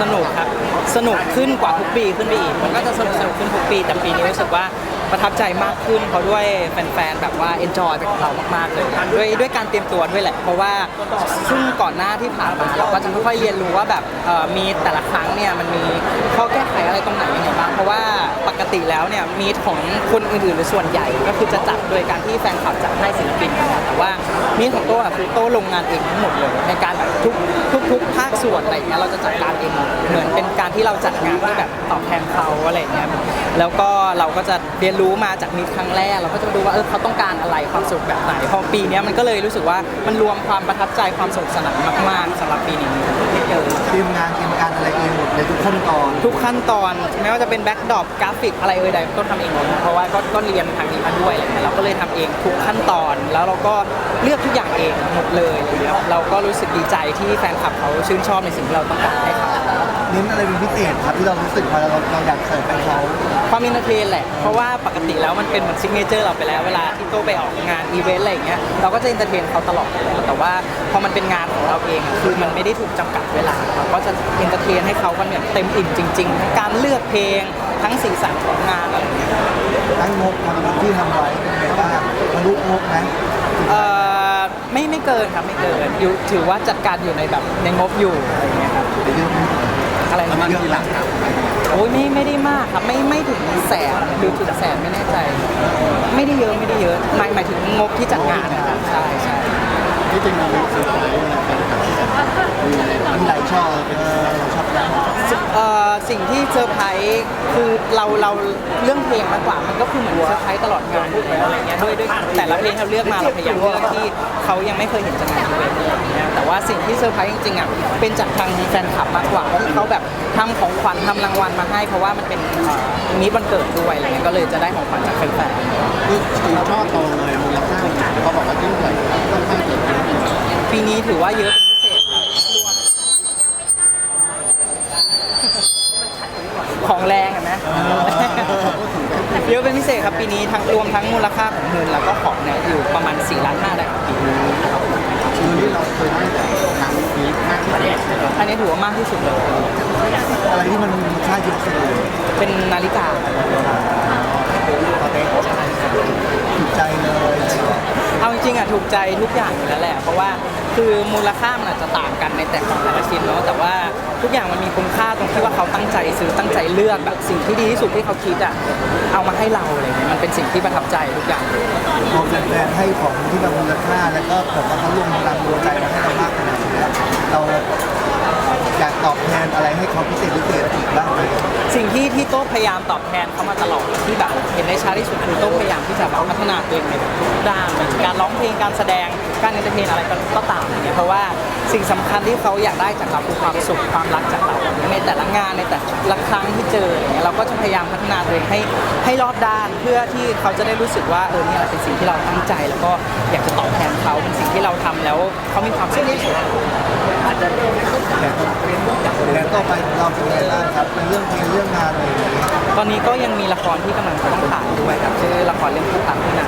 สนุกครับ สนุกขึ้นกว่าทุกปีขึ้นไปอีก มันก็จะสนุกสนุกขึ้นทุกปี แต่ปีนี้รู้สึกว่าประทับใจมากขึ้นเพราะด้วยแฟนๆแบบว่าเอนจอยกับเรามากๆเลยด้วยด้วยการเตรียมตัวด้วยแหละ เพราะว่าซึ่งก่อนหน้าที่ผ่านมาเราก็จะค่อยๆเรียนรู้ว่าแบบมีแต่ละครั้งเนี่ยมันมีข้อแก้ไขอะไรตรงไหนยังไงบ้างเพราะว่าปกติแล้วเนี่ยมีของคนอื่นๆหรือส่วนใหญ่ก็คือจะจัดโดยการที่แฟนคลับจัดให้ศิลปินแต่ว่ามีของโต้อะคือโต้ลงงานเองทั้งหมดเลยในการแบบทุก ทุกภาคส่วนอะไรเงี้ยเราจะจัดการเองเหมือนเป็นการที่เราจัดงานที่แบบตอบแทนเขาอะไรเงี้ยแล้วก็เราก็จะเรียนรู้มาจากมีครั้งแรก เราก็จะดูว่าเออเขาต้องการอะไรความสุขแบบไหนพอปีเนี้ยมันก็เลยรู้สึกว่ามันรวมความประทับใจความสนุกสนานมากๆสำหรับปีนี้ที่เจอทีมงานทีมการอะไรเองหมด ในทุกขั้นตอนทุกขั้นตอนไม่ว่าจะเป็นแบ็กดรอปกราฟิกอะไรเอ่ยใดก็ทำเองหมดเพราะว่าก็ก็เรียนทางนี้มาด้วยอะไรเงี้ยเราก็เลยทำเองทุกขั้นตอน แล้วเราก็เลือกทุกอย่างเองหมดเลยอะไรเงี้ยเราก็รู้สึกดีใจที่แฟนคลับเขาชื่นชอบในสิ่งที่เราต้องการให้เขา เน้นอะไรเป็นพิเศษครับที่เรารู้สึกว่าเราเราอยากเสิร์ฟให้เขาความอินเตอร์เทนแหละ เพราะว่าปกติแล้วมันเป็นเหมือนซิกเนเจอร์เราไปแล้ว เวลาที่โตไปออกงานอีเวนต์อะไรอย่างเงี้ย เราก็จะอินเตอร์เทนเขาตลอดอยู่แล้วแต่ว่าพอมันเป็นงานของเราเองอะคือมันไม่ได้ถูกจำกัดเวลาเราก็จะอินเตอร์เทนให้เขากันแบบเต็มอิ่มจริงๆทั้งการเลือกเพลง ทั้งสีสันของงานอะไรอย่างเงี้ยทั้งงบทำที่ทำไว้เป็นไงบ้างทะลุงบไหมเอ่อไม่ไม่เกินครับไม่เกินอยู่ถือว่าจัดการอยู่ในแบบในงบอยู่อะไรอย่างเงี้ยครับ เดี๋ยวยอะไหม อะไรประมาณนะเยอะหลักครับโอ้ยไม่ไม่ได้มากครับ ไม่ไม่ถึงแสนหรือถึงแสนไม่แน่ใจ ไม่ได้เยอะไม่ได้เยอะหมายหมายถึงงบที่จัดงานนะครับใช่ใช่ที่จริงเราเซอร์ไพรส์มีหลายช่อเป็นเราชอบแล้ว เอ่อสิ่งที่เซอร์ไพรส์คือเราเราเรื่องเพลงมากกว่ามันก็คือเหมือนเซอร์ไพรส์ตลอดงานอยู่แล้วอะไรเงี้ยด้วยด้วยแต่ละเพลงที่เราเลือกมาเราพยายามเลือกที่เขายังไม่เคยเห็นจากงานอีเวนต์อะไรอย่างเงี้ยแต่ว่าสิ่งที่เซอร์ไพรส์จริงๆอะเป็นจากทางแฟนคลับมากกว่าที่เขาแบบทำของขวัญทำรางวัลมาให้ เพราะว่ามันเป็นเอ่อมีวันเกิดด้วยอะไรเงี้ยก็เลยจะได้ของขวัญจากแฟนๆ คือสี่ช่อโตเลยมูลค่าเขาบอกว่ายิ่งใหญ่ค่อนข้างเยอะปีนี้ถือว่าเยอะเป็นพิเศษครับของแรง เห็นไหมเยอะเป็นพิเศษครับปีนี้ทั้งรวมทั้งมูลค่าของเงินแล้วก็ของเนี่ยอยู่ประมาณ4ล้านห้าได้ครับปีนี้คือที่เราเคยได้แต่ครั้งนี้มากที่สุดอันนี้ถือว่ามากที่สุดเลยอะไรที่มันมีค่าเยอะสุดเลยเป็นนาฬิกา ถูกใจเลย เอาจ ริงๆอะถูกใจทุกอย่างอยู่แล้วแหละ เพราะว่าคือมูลค่ามันอาจจะต่างกันในแต่ของแต่ละชิ้นเนาะแต่ว่าทุกอย่างมันมีคุณค่าตรงที่ว่าเขาตั้งใจซื้อตั้งใจเลือกแบบสิ่งที่ดีที่สุดที่เขาคิดอะเอามาให้เราอะไรเงี้ยมันเป็นสิ่งที่ประทับใจทุกอย่างพอแฟนๆให้ของที่แบบมูลค่าแล้วก็แบบว่าเขารวมพลังรวมใจมาให้เรามากขนาดนี้เรา อยากตอบแทนอะไรให้เขาพิเศษพิเศษอีกบ้างไหมสิ่งที่ที่โต้พยายามตอบแทนเขามาตลอดที่แบบเห็นได้ชัดที่สุดคือโต้พยายามที่จะแบบพัฒนาตัวเองในทุกด้านการร้องเพลงการแสดงการเอนเตอร์เทนอะไรก็ตามอย่างเงี้ยเพราะว่าสิ่งสำคัญที่เขาอยากได้จากเราคือความสุขความรักจากเราในแต่ละงานใน ละครั้งที่เจออย่างเงี้ยเราก็จะพยายามพัฒนาตัวเองให้ให้รอบด้านเพื่อที่เขาจะได้รู้สึกว่าเออเนี่ยเป็นสิ่งที่เราตั้งใจ แล้วก็อยากจะตอบแทนเขาเป็นสิ่งที่เราทำแล้วเขามีความสุขที่สุดแล้ว ต่อไปของเราเป็นไงบ้างครับเป็นเรื่องเพลงเรื่องงานอะไรอย่างเงี้ยตอนนี้ก็ยังมีละครที่กำลังจะต้องถ่ายด้วยครับชื่อละครเรื่องผู้ตามที่ไหน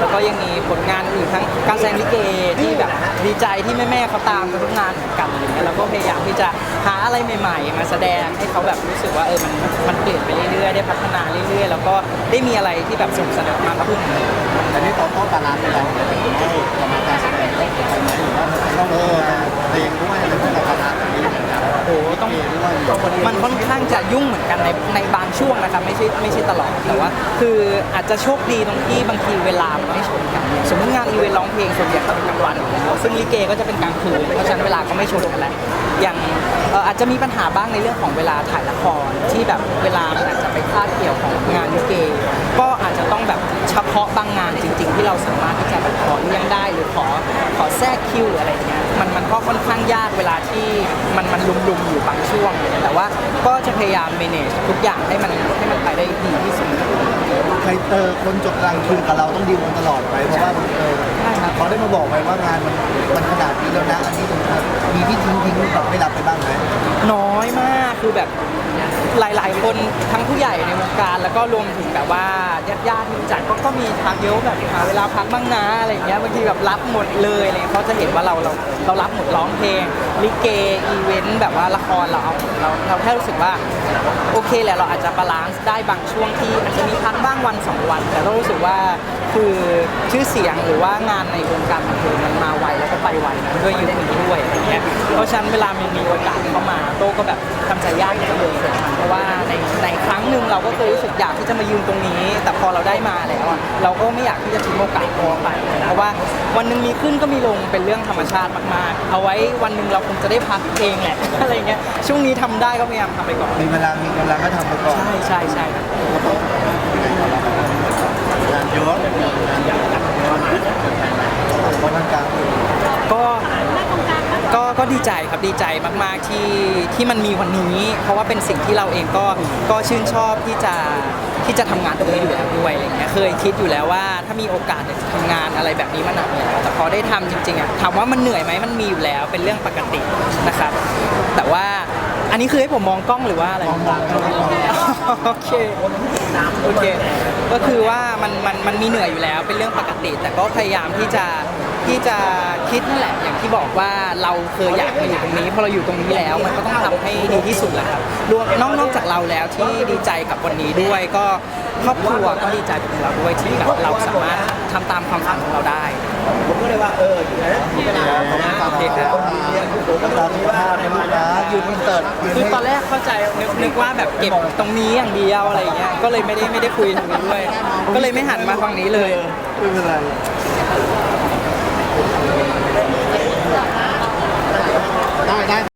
แล้วก็ยังมีผลงานอื่นทั้งการแสดงลิเกที่แบบดีใจที่แม่ๆเขาตามกันทุกงานเหมือนกันอะไรเงี้ยแล้วก็พยายามที่จะหาอะไรใหม่ ๆ มาแสดงให้เขาแบบรู้สึกว่าเออมันมันเปลี่ยนไปเรื่อยๆได้พัฒนาเรื่อยๆ แล้วก็ได้มีอะไรที่แบบสนุกสนานมากขึ้น แต่นี่ตอนต้นบาลานซ์ไปแล้วให้กรรมการ มันค่อนข้างจะยุ่งเหมือนกันในในบางช่วงนะครับไม่ใช่ไม่ใช่ตลอดแต่ว่า คืออาจจะโชคดีตรงที่บางทีเวลามันไม่ชนกันสมมติงานอีเวนต์ร้องเพลงส่วนใหญ่ก็เป็นกลางวันอยู่แล้วซึ่งลิเกก็จะเป็นกลางคืนเพราะฉะนั้นเวลาก็ไม่ชนกันแล้วอย่างอาจจะมีปัญหาบ้างในเรื่องของเวลาถ่ายละครที่แบบเวลามันอาจจะไปคาดเกี่ยวของงานลิเกก็อาจจะต้องแบบเฉพาะบางงานจริง ที่เราสามารถที่จะแบบขอเลี่ยงได้หรือขอขอแทรกคิวหรืออะไรเงี้ยมันมันก็ค่อนข้างยากเวลาที่มันมันลุมๆอยู่บางช่วง แต่ว่าก็จะพยายาม manage ทุกอย่างให้มันให้มันไปได้ดี เออคนจบกลางคืนกับเราต้องดีลกันตลอดไปเพราะว่าเออเขาได้มาบอกไหมว่างานมันมันขนาดนี้แล้วนะอันนี้ตรงนี้มีที่ทิ้งทิ้งแบบไม่รับไปบ้างไหมน้อยมากคือแบบหลาย ๆ คนทั้งผู้ใหญ่ในวงการ แล้วก็รวมถึงแบบว่าญาติๆที่จักก็ก็มีทักเยอะแบบหาเวลาพักบ้างนะอะไรอย่างเงี้ยบางทีแบบรับหมดเลยอะไรเงี้ยเขาจะเห็นว่าเราเราเรารับหมดร้องเพลงลิเกอีเวนต์แบบว่าละครเราเอาเราเราแค่รู้สึกว่าโอเคแหละเราอาจจะบาลานซ์ได้บางช่วงที่อาจจะมีพักบ้างวันสองวัน แต่เรารู้สึกว่าคือชื่อเสียงหรือว่างานในวงการบันเทิงมันมาไวแล้วก็ไปไวนะด้วยยุคนี้ด้วยอะไรเงี้ยเพราะฉะนั้นเวลามันมีโอกาสเข้ามาโต้ก็แบบทำใจยากที่จะเลยกับมันเพราะว่าในในครั้งหนึ่งเราก็เคยรู้สึกอยากที่จะมายืนตรงนี้ แต่พอเราได้มาแล้วอะเราก็ไม่อยากที่จะทิ้งโอกาสพอไปเพราะว่าวันหนึ่งมีขึ้นก็มีลงเป็นเรื่องธรรมชาติมากๆ เอาไว้วันหนึ่งเราคงจะได้พักเองแหละอะไรเงี้ยช่วงนี้ทำได้ก็พยายามทำไปก่อนมีเวลามีกำลังก็ทำไปก่อนใช่ใช่ใช่ครับงาน เยอะวันนั้นกลางก็ก็ก็ดีใจครับดีใจมาก ๆ ที่ที่มันมีวันนี้ เพราะว่าเป็นสิ่งที่เราเองก็ก็ชื่นชอบที่จะที่จะทำงานตรงนี้อยู่แล้วด้วยอะไรเงี้ยเคยคิดอยู่แล้วว่าถ้ามีโอกาสเนี่ยจะทำงานอะไรแบบนี้มานานแล้วแต่พอได้ทำจริงๆอะถามว่ามันเหนื่อยไหมมันมีอยู่แล้วเป็นเรื่องปกตินะครับ แต่ว่าอันนี้คือให้ผมมองกล้องหรือว่าอะไรมองมองมองมองโอเค โอเค ก็คือว่ามันมันมันมีเหนื่อยอยู่แล้วเป็นเรื่องปกติ แต่ก็พยายามที่จะ ที่จะคิดนั่นแหละอย่างที่บอกว่าเราเคยอยากมาอยู่ตรงนี้พอเราอยู่ตรงนี้แล้ว มันก็ต้องทำให้ดีที่สุดแหละครับรวมนอกนอกจากเราแล้วที่ดีใจกับวันนี้ด้วยก็ครอบครัวก็ดีใจกับเราด้วยที่แบบเราสามารถทำตามความฝันของเราได้ผมก็เลยว่าเอออยู่นะมีเวลาของตาโอเคครับตาสุขภาพนะลูกนะยืนคอนเสิร์ตยืนคือให้ตอนแรกเข้าใจนึกนึกว่าแบบเก็บตรงนี้อย่างเดียวอะไรอย่างเงี้ยก็เลยไม่ได้ไม่ได้คุยทางนี้ด้วย ก็เลยไม่หันมาฝั่งนี้เลยไม่เป็นไร ได้ได้